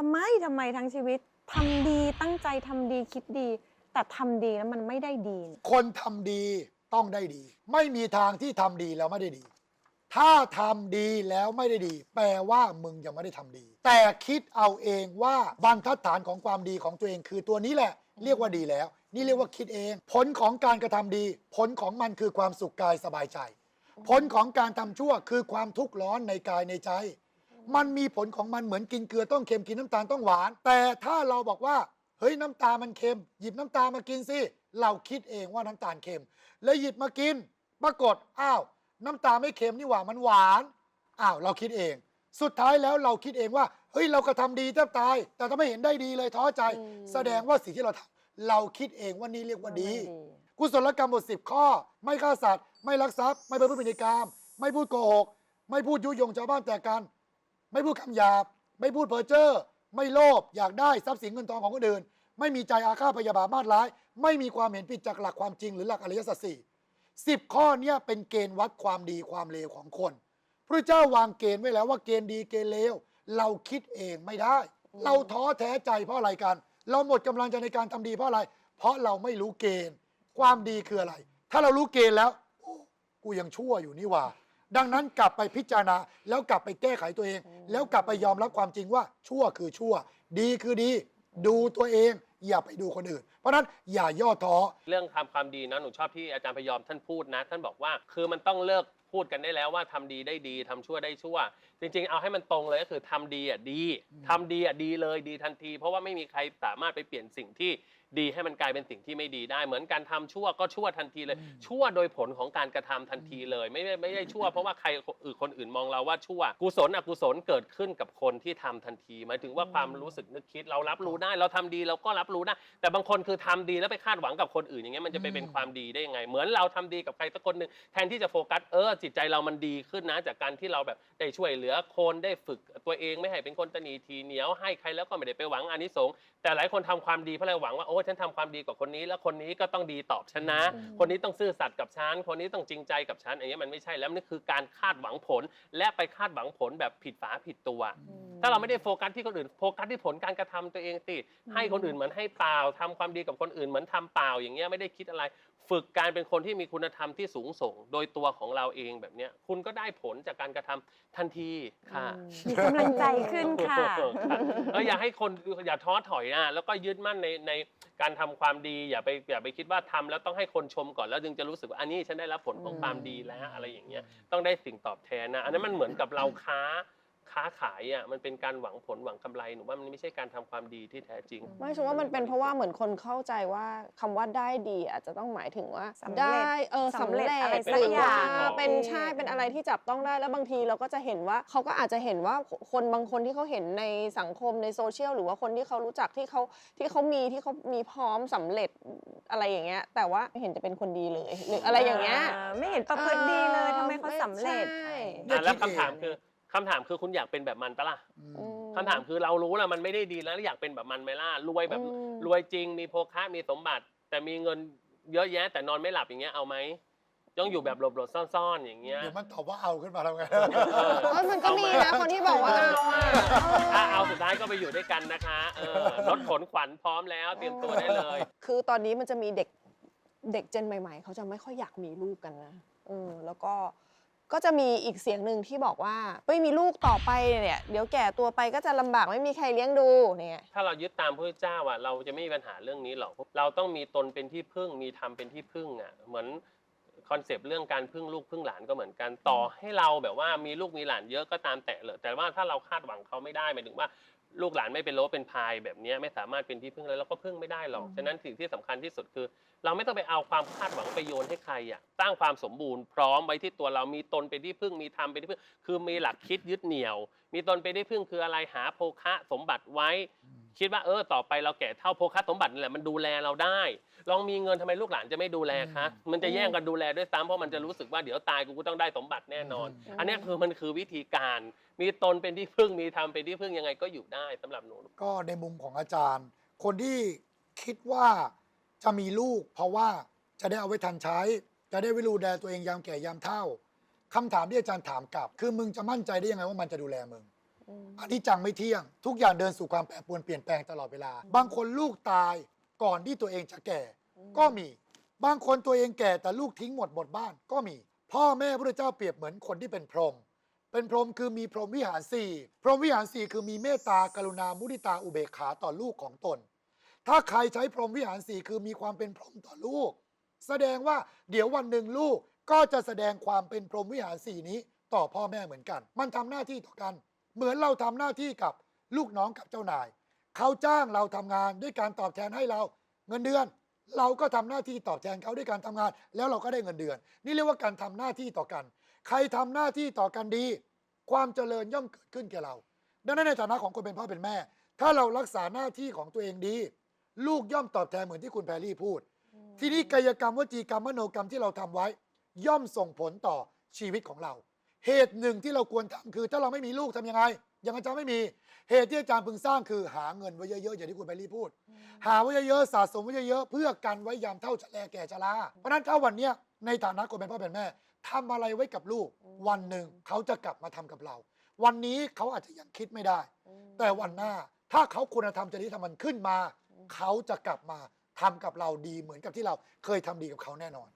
ทำไมทำไมทั้งชีวิตทำดีตั้งใจทำดีคิดดี แต่ทำดีแล้วมันไม่ได้ดี คนทำดีต้องได้ดี ไม่มีทางที่ทำดีแล้วไม่ได้ดี ถ้าทำดีแล้วไม่ได้ดี แปลว่ามึงยังไม่ได้ทำดี แต่คิดเอาเองว่าบรรทัดฐานของความดีของตัวเองคือตัวนี้แหละ เรียกว่าดีแล้ว นี่เรียกว่าคิดเอง ผลของการกระทำดี ผลของมันคือความสุขกายสบายใจ ผลของการทำชั่วคือความทุกข์ร้อนในกายในใจ มันมีผลของมันเหมือนกินเกลือต้องเค็มกินน้ำตาลต้องหวาน แต่ถ้าเราบอกว่า เฮ้ยน้ำตาลมันเค็ม หยิบน้ำตาลมากินสิ เราคิดเองว่าน้ำตาลเค็ม แล้วหยิบมากิน ปรากฏอ้าว น้ำตาลไม่เค็มนี่หว่ามันหวาน อ้าวเราคิดเอง สุดท้ายแล้วเราคิดเองว่า เฮ้ยเรากระทำดีแทบตาย แต่ถ้าไม่เห็นได้ดีเลยท้อใจแสดงว่าสิ่งที่เราทำเราคิดเองว่านี่เรียกว่าดี กุศลกรรมบทสิบข้อ ไม่ฆ่าสัตว์ ไม่ลักทรัพย์ ไม่ประพฤติผิดในกาม ไม่พูดโกหก ไม่พูดยุยงชาวบ้านแต่กัน ไม่พูดคำหยาบ ไม่พูดเพ้อเจ้อไม่โลภอยากได้ทรัพย์สินเงินทองของคนอื่น ไม่มีใจอาฆาตพยาบาทมาดร้าย ไม่มีความเห็นผิดจากหลักความจริงหรือหลักอริยสัจสี่สิบข้อเนี้เป็นเกณฑ์วัดความดีความเลวของคนพระเจ้าวางเกณฑ์ไว้แล้วว่าเกณฑ์ดีเกณฑ์เลวเราคิดเองไม่ได้ เราท้อแท้ใจเพราะอะไรกัน เราหมดกำลังใจในการทำดีเพราะอะไร เพราะเราไม่รู้เกณฑ์ ความดีคืออะไร ถ้าเรารู้เกณฑ์แล้วกูยังชั่วอยู่นี่ว่า ดังนั้นกลับไปพิจารณา แล้วกลับไปแก้ไขตัวเอง แล้วกลับไปยอมรับความจริงว่า ชั่วคือชั่ว ดีคือดี ดูตัวเอง อย่าไปดูคนอื่น เพราะฉะนั้นอย่าย่อท้อ เรื่องทำความดีนะหนูชอบที่อาจารย์พยอมท่านพูดนะ ท่านบอกว่าคือมันต้องเลิก พูดกันได้แล้วว่าทำดีได้ดีทำชั่วได้ชั่ว จริงๆ เอาให้มันตรงเลยก็คือทำดีอะดีทำดีอะดีเลยดีทันที เพราะว่าไม่มีใครสามารถไปเปลี่ยนสิ่งที่ดีให้มันกลายเป็นสิ่งที่ไม่ดีได้ เหมือนการทำชั่วก็ชั่วทันทีเลย ชั่วโดยผลของการกระทำทันทีเลย ไม่ได้ไม่ได้ชั่ว เพราะว่าใครอื่นคนอื่นมองเราว่าชั่ว กุศลอกุศลเกิดขึ้นกับคนที่ทำทันที หมายถึงว่าความรู้สึกนึกคิดเรารับรู้ได้ เราทำดีเราก็รับรู้ได้ แต่บางคนคือทำดีแล้วไปคาดหวังกับคนอื่นอย่างเงี้ยมันจะไปเป็นความดีได้ยังไง เหมือนเราทำดีกับใครสักคนหนึ่งแทนที่จะโฟกัสเออจิตใจเรามันดีขึ้นนะ จากการที่เราแบบได้ช่วยเหลือคนได้ฝึกตัวเองไม่ให้เป็นคนตนีทีเหนียวให้ใครแล้วก็ไม่ได้ไปหวังอานิสงส์แต่หลายคนทำความดีเพราะอะไรหวังว่าโอ้ฉันทำความดีกับคนนี้ แล้วคนนี้ก็ต้องดีตอบฉันนะ คนนี้ต้องซื่อสัตย์กับฉันคนนี้ต้องจริงใจกับฉันอย่างเงี้ยมันไม่ใช่แล้วนี่คือการคาดหวังผล และไปคาดหวังผลแบบผิดฝาผิดตัว ถ้าเราไม่ได้โฟกัสที่คนอื่นโฟกัสที่ผลการกระทำตัวเองติให้คนอื่นเหมือนให้เปล่าทำความดีกับคนอื่นเหมือนทำเปล่า อย่างเงี้ยไม่ได้คิดอะไร ฝึกการเป็นคนที่มีคุณธรรมที่สูงส่ง โดยตัวของเราเองแบบเนี้ยคุณก็ได้ผลจากการกระทำทันทีค่ะมีกำลังใจขึ้นค่ะเอออย่าให้คนอย่าท้อถอยนะแล้วก็ยึดมั่นในในการทำความดีอย่าไปอย่าไปคิดว่าทำแล้วต้องให้คนชมก่อนแล้วจึงจะรู้สึกว่าอันนี้ฉันได้รับผลของความดีแล้วอะไรอย่างเงี้ยต้องได้สิ่งตอบแทนนะอันนั้นมันเหมือนกับเราค้า ค้าขายอะมันเป็นการหวังผลหวังกำไรหนูว่ามันไม่ใช่การทำความดีที่แท้จริง ไม่ฉันว่ามันเป็นเพราะว่าเหมือนคนเข้าใจว่าคำว่าได้ดีอาจจะต้องหมายถึงว่าสำเร็จได้เออสำสำเร็เร็จจอะไรหสักรืออย่าว่างเป็นใช่เป็นอะไรที่จับต้องได้แล้วบางทีเราก็จะเห็นว่าเขาก็อาจจะเห็นว่าคนบางคนที่เขาเห็นในสังคมในโซเชียลหรือว่าคนที่เขารู้จักที่เขาที่เขามีที่เขามีพร้อมสำเร็จอะไรอย่างเงี้ยแต่ว่าไม่เห็นจะเป็นคนดีเลยหรืออะไรอย่างเงี้ยไม่เห็นประพฤติดีเลยทำไมเขาสำเร็จใช่อย่าอะแล้วคิดคำถามเองคือ คำถามคือคุณอยากเป็นแบบมันปะล่ะอือืมมคำถามคือเรารู้แล้วมันไม่ได้ดีแล้วแล้วอยากเป็นแบบมันไหมล่ะรวยแบบ อืม รวยจริงมีโภคะมีสมบัติ แต่มีเงินเยอะแยะ แต่นอนไม่หลับอย่างเงี้ยเอาไหมต้องอยู่แบบหลบๆซ่อนๆ อย่างเงี้ย เดี๋ยวมันตอบว่าเอาขึ้นมาทำไงเออเออมันก็มีนะคนที่บอกว่าเอาอะถ้าเอาสุดท้ายก็ไปอยู่ด้วยกันนะคะเออรถขนขวัญพร้อมแล้วเตรียมตัวได้เลย คือตอนนี้มันจะมีเด็กเด็กเจนใหม่ ๆ เขาจะไม่ค่อยอยากมีลูกกันนะเออแล้วก็ ก็จะมีอีกเสียงหนึ่งที่บอกว่าไม่มีลูกต่อไปเนี่ยเดี๋ยวแก่ตัวไปก็จะลำบากไม่มีใครเลี้ยงดูเนี่ยถ้าเรายึดตามพระเจ้าอะเราจะไม่มีปัญหาเรื่องนี้หรอกเราต้องมีตนเป็นที่พึ่งมีธรรมเป็นที่พึ่งอะเหมือนคอนเซปต์เรื่องการพึ่งลูกพึ่งหลานก็เหมือนกันต่อให้เราแบบว่ามีลูกมีหลานเยอะก็ตามแต่เลยแต่ว่าถ้าเราคาดหวังเขาไม่ได้หมายถึงว่า ลูกหลานไม่เป็นโลเป็นพายแบบเนี้ยไม่สามารถเป็นที่พึ่งแล้วเราก็พึ่งไม่ได้หรอกฉะนั้นสิ่งที่สำคัญที่สุดคือ เราไม่ต้องไปเอาความคาดหวังไปโยนให้ใครอะตั้งความสมบูรณ์พร้อมไว้ที่ตัวเรามีตนเป็นที่พึ่งมีธรรมเป็นที่พึ่ง คือมีหลักคิดยึดเหนี่ยว มีตนเป็นที่พึ่งคืออะไรหาโภคะสมบัติไว้ คิดว่าเออต่อไปเราแก่เท่าโภคะสมบัตินี่แหละมันดูแลเราได้ ลองมีเงินทำไมลูกหลานจะไม่ดูแลคะมันจะแย่งกันดูแลด้วยซ้ำเพราะมันจะรู้สึกว่าเดี๋ยวตายกูก็ต้องได้สมบัติแน่นอนอืมอันเนี้ยคือมันคือวิธีการ มีตนเป็นที่พึ่งมีธรรมเป็นที่พึ่งยังไงก็อยู่ได้สำหรับหนู ก็ในมุมของอาจารย์ คนที่คิดว่าจะมีลูก เพราะว่าจะได้เอาไว้ทันใช้ จะได้ไวิรูแลตัวเองยามแก่ยามเฒ่าคำถามที่อาจารย์ถามกลับ คือมึงจะมั่นใจได้ยังไงว่ามันจะดูแลมึง อืมอันนี้จังไม่เที่ยง ทุกอย่างเดินสู่ความแปรปรวนเปลี่ยนแปลงตลอดเวลา บางคนลูกตายก่อนที่ตัวเองจะแก่ ก็มี บางคนตัวเองแก่แต่ลูกทิ้งหมดหมดบ้านก็มี พ่อแม่พระเจ้าเปรียบเหมือนคนที่เป็นพรหมเป็นพรหมคือมีพรหมวิหารสี่พรหมวิหารสี่คือมีเมตตากรุณามุทิตาอุเบกขาต่อลูกของตน ถ้าใครใช้พรหมวิหารสี่คือมีความเป็นพรหมต่อลูก แสดงว่าเดี๋ยววันหนึ่งลูกก็จะแสดงความเป็นพรหมวิหารสี่นี้ ต่อพ่อแม่เหมือนกัน มันทำหน้าที่ต่อกัน เหมือนเราทำหน้าที่กับลูกน้องกับเจ้านาย เขาจ้างเราทำงานด้วยการตอบแทนให้เราเงินเดือน เราก็ทำหน้าที่ตอบแทนเขาด้วยการทำงาน แล้วเราก็ได้เงินเดือน นี่เรียกว่าการทำหน้าที่ต่อกัน ใครทำหน้าที่ต่อกันดี ความเจริญย่อมเกิดขึ้นแก่เรา ดังนั้นในฐานะของคนเป็นพ่อเป็นแม่ ถ้าเรารักษาหน้าที่ของตัวเองดี ลูกย่อมตอบแทนเหมือนที่คุณแพรรี่พูด ทีนี้กายกรรมวจีกรรมมโนกรรมที่เราทำไว้ ย่อมส่งผลต่อชีวิตของเรา เหตุหนึ่งที่เราควรทำคือ ถ้าเราไม่มีลูกทำยังไง ยังอาจารย์ไม่มีเหตุที่อาจารย์พึงสร้างคือหาเงินไว้เยอะๆอย่างที่คุณแพรรี่พูด หาไว้เยอะๆสะสมไว้เยอะๆเพื่อกันไว้ยามเท่าชะแลแก่ชราเพราะฉะนั้นถ้าวันเนี้ยในฐานะคนเป็นพ่อเป็นแม่ทำอะไรไว้กับลูก วันหนึ่งเขาจะกลับมาทำกับเรา วันนี้เขาอาจจะยังคิดไม่ได้ แต่วันหน้าถ้าเขาคุณธรรมจริยธรรมมันขึ้นมา เขาจะกลับมาทำกับเราดีเหมือนกับที่เราเคยทำดีกับเขาแน่นอน